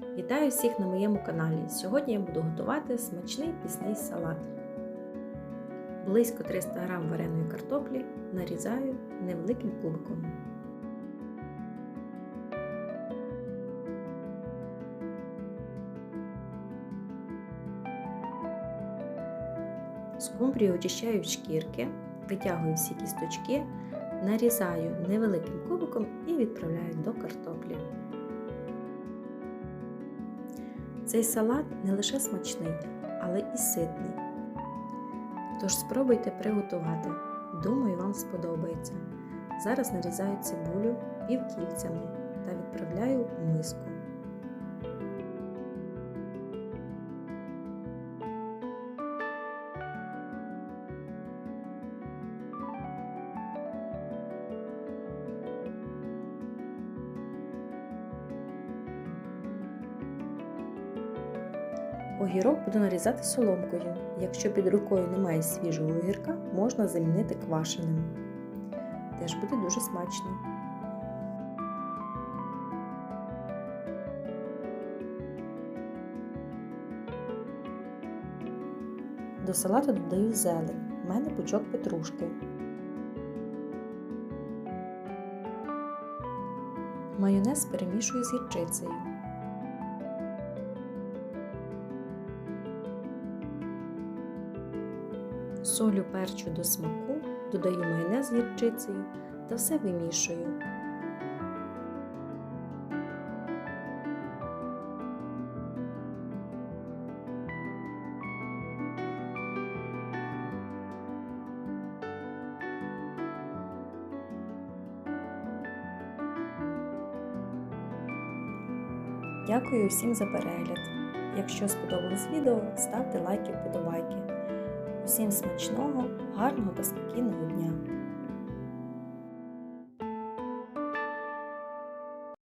Вітаю всіх на моєму каналі. Сьогодні я буду готувати смачний пісний салат. Близько 300 г вареної картоплі нарізаю невеликим кубиком. Скумбрію очищаю шкірки, витягую всі кісточки, нарізаю невеликим кубиком і відправляю до картоплі. Цей салат не лише смачний, але і ситний. Тож спробуйте приготувати. Думаю, вам сподобається. Зараз нарізаю цибулю півкільцями та відправляю в миску. Огірок буду нарізати соломкою. Якщо під рукою немає свіжого огірка, можна замінити квашеним. Теж буде дуже смачно. До салату додаю зелень. У мене пучок петрушки. Майонез перемішую з гірчицею. Солю перчу до смаку, додаю майонез з гірчицею та все вимішую. Дякую всім за перегляд. Якщо сподобалось відео, ставте лайки, вподобайки. Усім смачного, гарного та спокійного дня!